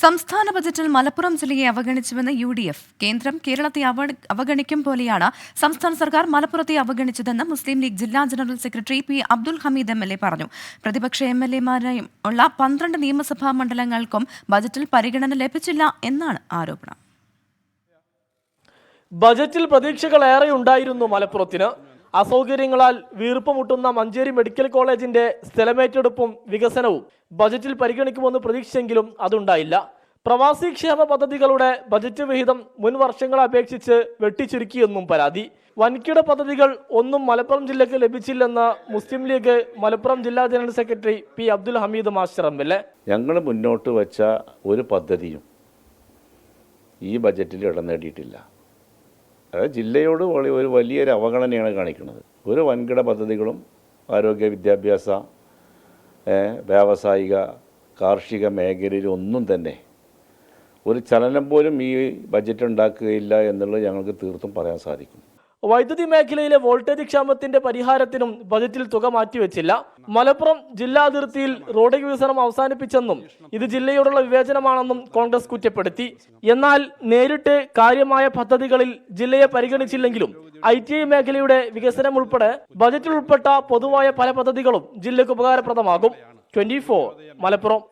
സംസ്ഥാന ബജറ്റിൽ മലപ്പുറം ജില്ലയെ അവഗണിച്ചുവെന്ന് യു ഡി എഫ് കേന്ദ്രം കേരളത്തെ അവ- അവഗണിക്കും പോലെയാണ് സംസ്ഥാന സർക്കാർ മലപ്പുറത്തെ അവഗണിച്ചതെന്ന് മുസ്ലിം ലീഗ് ജില്ലാ general secretary P Abdul Hameed M L A പറഞ്ഞു. പ്രതിപക്ഷ എം എൽ എമാരെയും ഉള്ള പന്ത്രണ്ട് നിയമസഭാ മണ്ഡലങ്ങൾക്കും ബജറ്റിൽ പരിഗണന ലഭിച്ചില്ല എന്നാണ് ആരോപണം. ബജറ്റിൽ പ്രതീക്ഷകളേറെ ഉണ്ടായിരുന്നു മലപ്പുറത്തിന്. അസൗകര്യങ്ങളാൽ വീർപ്പുമുട്ടുന്ന മഞ്ചേരി മെഡിക്കൽ കോളേജിന്റെ സ്ഥലമേറ്റെടുപ്പും വികസനവും ബജറ്റിൽ പരിഗണിക്കുമെന്ന് പ്രതീക്ഷിച്ചെങ്കിലും അതുണ്ടായില്ല. പ്രവാസി ക്ഷേമ പദ്ധതികളുടെ ബജറ്റ് വിഹിതം മുൻ വർഷങ്ങളെ അപേക്ഷിച്ച് വെട്ടിച്ചുരുക്കിയെന്നും പരാതി. വൻകിട പദ്ധതികൾ ഒന്നും മലപ്പുറം ജില്ലയ്ക്ക് ലഭിച്ചില്ലെന്ന് മുസ്ലിം ലീഗ് മലപ്പുറം ജില്ലാ general secretary P Abdul Hameed L ഞങ്ങൾ മുന്നോട്ട് വച്ച ഒരു പദ്ധതിയും ഈ ബജറ്റിൽ ഇടം നേടിയിട്ടില്ല. അത് ജില്ലയോട് ഒരു വലിയൊരു അവഗണനയാണ് കാണിക്കുന്നത്. ഒരു വൻകിട പദ്ധതികളും ആരോഗ്യ വിദ്യാഭ്യാസ വ്യാവസായിക കാർഷിക മേഖലയിലൊന്നും തന്നെ ഒരു ചലനം പോലും ഈ ബജറ്റ് ഉണ്ടാക്കുകയില്ല എന്നുള്ളത് ഞങ്ങൾക്ക് തീർത്തും പറയാൻ സാധിക്കും. വൈദ്യുതി മേഖലയിലെ വോൾട്ടേജ് ക്ഷാമത്തിന്റെ പരിഹാരത്തിനും ബജറ്റിൽ തുക മാറ്റിവെച്ചില്ല. മലപ്പുറം ജില്ലാ അതിർത്തിയിൽ റോഡ് വികസനം അവസാനിപ്പിച്ചെന്നും ഇത് ജില്ലയോടുള്ള വിവേചനമാണെന്നും കോൺഗ്രസ് കുറ്റപ്പെടുത്തി. എന്നാൽ നേരിട്ട് കാര്യമായ പദ്ധതികളിൽ ജില്ലയെ പരിഗണിച്ചില്ലെങ്കിലും ഐ ടി ഐ മേഖലയുടെ വികസനം ഉൾപ്പെടെ ബജറ്റിൽ ഉൾപ്പെട്ട പൊതുവായ പല പദ്ധതികളും ജില്ലയ്ക്ക് ഉപകാരപ്രദമാകും. ട്വന്റി മലപ്പുറം.